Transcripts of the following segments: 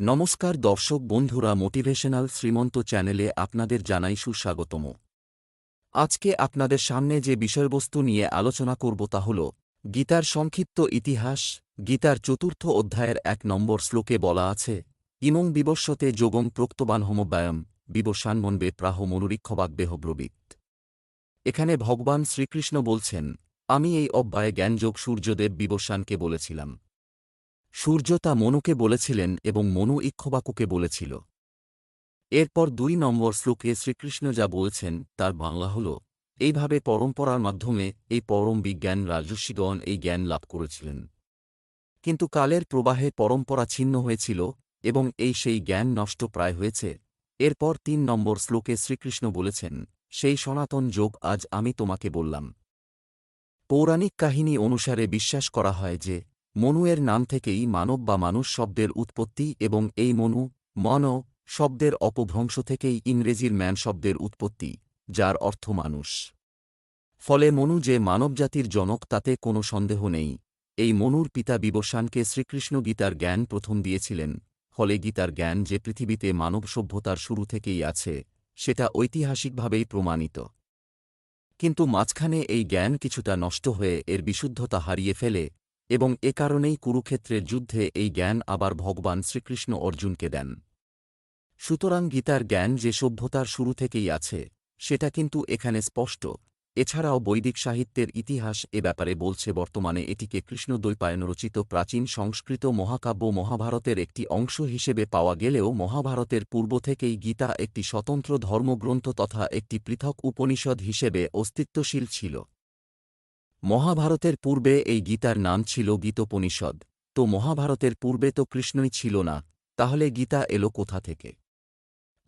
নমস্কার দর্শক বন্ধুরা মোটিভেশনাল শ্রীমন্ত চ্যানেলে আপনাদের জানাই সুস্বাগতম। আজকে আপনাদের সামনে যে বিষয়বস্তু নিয়ে আলোচনা করব তা হল, গীতার সংক্ষিপ্ত ইতিহাস, গীতার চতুর্থ অধ্যায়ের এক নম্বর শ্লোকে বলা আছে, ইমং বিবস্বতে যোগং প্রক্তবান হোমব্যায়াম বিবসান্মনবে প্রাহ মনুরীক্ষবাগ্বেহব্রবীত এখানে ভগবান শ্রীকৃষ্ণ বলছেন, আমি এই অব্যয়ে জ্ঞানযোগ সূর্যদেব বিবস্বানকে বলেছিলাম। সূর্য তা মনুকে বলেছিলেন এবং মনু ইক্ষবাকুকে বলেছিল। এরপর দুই নম্বর শ্লোকে শ্রীকৃষ্ণ যা বলছেন তার বাংলা হল, এইভাবে পরম্পরার মাধ্যমে এই পরম বিজ্ঞান রাজস্বীগণ এই জ্ঞান লাভ করেছিলেন। কিন্তু কালের প্রবাহে পরম্পরা ছিন্ন হয়েছিল এবং এই সেই জ্ঞান নষ্ট প্রায় হয়েছে। এরপর তিন নম্বর শ্লোকে শ্রীকৃষ্ণ বলেছেন, সেই সনাতন যোগ আজ আমি তোমাকে বললাম। পৌরাণিক কাহিনী অনুসারে বিশ্বাস করা হয় যে মনুয়ের নাম থেকেই মানব বা মানুষ শব্দের উৎপত্তি এবং এই মনু মন শব্দের অপভ্রংশ থেকেই ইংরেজির ম্যান শব্দের উৎপত্তি, যার অর্থ মানুষ। ফলে মনু যে মানবজাতির জনক তাতে কোনো সন্দেহ নেই। এই মনুর পিতা বিবসানকে শ্রীকৃষ্ণ গীতার জ্ঞান প্রথম দিয়েছিলেন, ফলে গীতার জ্ঞান যে পৃথিবীতে মানব সভ্যতার শুরু থেকেই আছে, সেটা ঐতিহাসিকভাবেই প্রমাণিত। কিন্তু মাঝখানে এই জ্ঞান কিছুটা নষ্ট হয়ে এর বিশুদ্ধতা হারিয়ে ফেলে এবং এ কারণেই কুরুক্ষেত্রের যুদ্ধে এই জ্ঞান আবার ভগবান শ্রীকৃষ্ণ অর্জুনকে দেন। সুতরাং গীতার জ্ঞান যে সভ্যতার শুরু থেকেই আছে, সেটা কিন্তু এখানে স্পষ্ট। এছাড়াও বৈদিক সাহিত্যের ইতিহাস এ ব্যাপারে বলছে বর্তমানে এটিকে কৃষ্ণদ্বৈপায়ন রচিত প্রাচীন সংস্কৃত মহাকাব্য মহাভারতের একটি অংশ হিসেবে পাওয়া গেলেও মহাভারতের পূর্ব থেকেই গীতা একটি স্বতন্ত্র ধর্মগ্রন্থ তথা একটি পৃথক উপনিষদ হিসেবে অস্তিত্বশীল ছিল। মহাভারতের পূর্বে এই গীতার নাম ছিল গীতোপনিষদ। তো মহাভারতের পূর্বে তো কৃষ্ণই ছিল না, তাহলে গীতা এলো কোথা থেকে?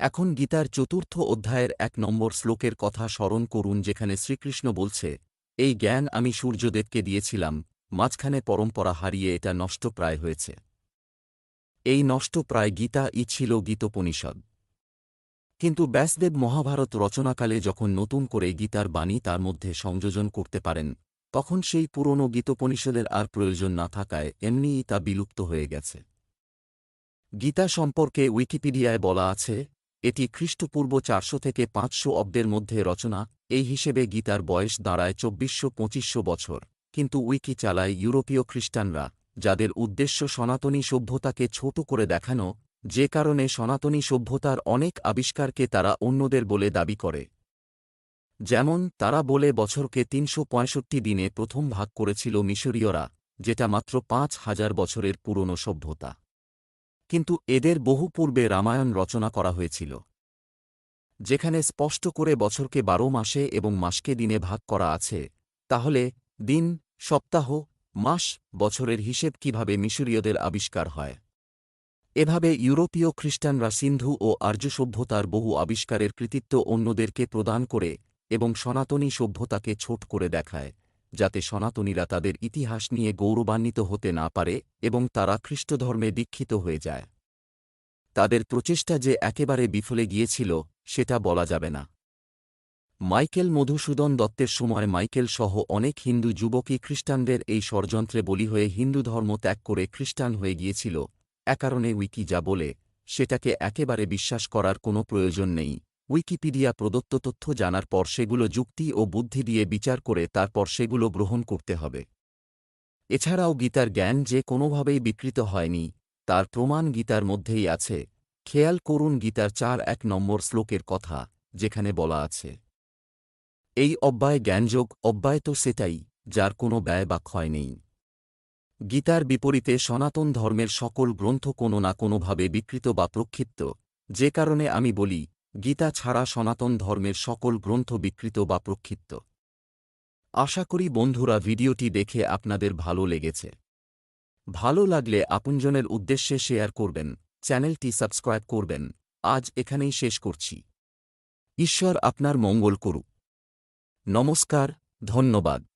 এখন গীতার চতুর্থ অধ্যায়ের এক নম্বর শ্লোকের কথা স্মরণ করুন যেখানে শ্রীকৃষ্ণ বলছে, এই জ্ঞান আমি সূর্যদেবকে দিয়েছিলাম, মাঝখানে পরম্পরা হারিয়ে এটা নষ্ট প্রায় হয়েছে। এই নষ্ট প্রায় গীতা ই ছিল গীতোপনিষদ। কিন্তু ব্যাসদেব মহাভারত রচনাকালে যখন নতুন করে গীতার বাণী তার মধ্যে সংযোজন করতে পারেন তখন সেই পুরনো গীতোপনিষদের আর প্রয়োজন না থাকায় এমনিই তা বিলুপ্ত হয়ে গেছে। গীতা সম্পর্কে উইকিপিডিয়ায় বলা আছে, এটি খ্রিস্টপূর্ব চারশো থেকে পাঁচশো অব্দের মধ্যে রচনা, এই হিসেবে গীতার বয়স দাঁড়ায় চব্বিশশো পঁচিশশো বছর। কিন্তু উইকি চালায় ইউরোপীয় খ্রিস্টানরা, যাদের উদ্দেশ্য সনাতনী সভ্যতাকে ছোট করে দেখানো, যে কারণে সনাতনী সভ্যতার অনেক আবিষ্কারকে তারা অন্যদের বলে দাবি করে। যেমন, তারা বলে বছরকে তিনশো পঁয়ষট্টি দিনে প্রথম ভাগ করেছিল মিশরীয়রা, যেটা মাত্র পাঁচ হাজার বছরের পুরনো সভ্যতা। কিন্তু এদের বহু পূর্বে রামায়ণ রচনা করা হয়েছিল। যেখানে স্পষ্ট করে বছরকে বারো মাসে এবং মাসকে দিনে ভাগ করা আছে, তাহলে দিন, সপ্তাহ, মাস, বছরের হিসেব কীভাবে মিশরীয়দের আবিষ্কার হয়? এভাবে ইউরোপীয় খ্রিস্টানরা সিন্ধু ও আর্য সভ্যতার বহু আবিষ্কারের কৃতিত্ব অন্যদেরকে প্রদান করে এবং সনাতনী সভ্যতাকে ছোট করে দেখায়, যাতে সনাতনীরা তাদের ইতিহাস নিয়ে গৌরবান্বিত হতে না পারে এবং তারা খ্রিস্টধর্মে দীক্ষিত হয়ে যায়। তাদের প্রচেষ্টা যে একেবারে বিফলে গিয়েছিল, সেটা বলা যাবে না। মাইকেল মধুসূদন দত্তের সময় মাইকেল সহ অনেক হিন্দু যুবকই খ্রিস্টানদের এই ষড়যন্ত্রে বলি হয়ে হিন্দু ধর্ম ত্যাগ করে খ্রিস্টান হয়ে গিয়েছিল, এ কারণে উইকি যা বলে, সেটাকে একেবারে বিশ্বাস করার কোনো প্রয়োজন নেই। উইকিপিডিয়া প্রদত্ত তথ্য জানার পর সেগুলো যুক্তি ও বুদ্ধি দিয়ে বিচার করে তারপর সেগুলো গ্রহণ করতে হবে। এছাড়াও গীতার জ্ঞান যে কোনোভাবেই বিকৃত হয়নি, তার প্রমাণ গীতার মধ্যেই আছে। খেয়াল করুন গীতার চার এক নম্বর শ্লোকের কথা, যেখানে বলা আছে, এই অব্যয় জ্ঞানযোগ, অব্যয় তো সেটাই, যার কোনো ব্যয় বা ক্ষয় নেই। গীতার বিপরীতে সনাতন ধর্মের সকল গ্রন্থ কোনো না কোনোভাবে বিকৃত বা প্রক্ষিপ্ত। যে কারণে আমি বলি গীতা ছাড়া সনাতন ধর্মের সকল গ্রন্থ বিকৃত বা প্রক্ষিপ্ত। আশা করি বন্ধুরা ভিডিওটি দেখে আপনাদের ভালো লেগেছে। ভালো লাগলে আপনজনের উদ্দেশ্যে শেয়ার করবেন, চ্যানেলটি সাবস্ক্রাইব করবেন। আজ এখানেই শেষ করছি। ঈশ্বর আপনার মঙ্গল করুক। নমস্কার, ধন্যবাদ।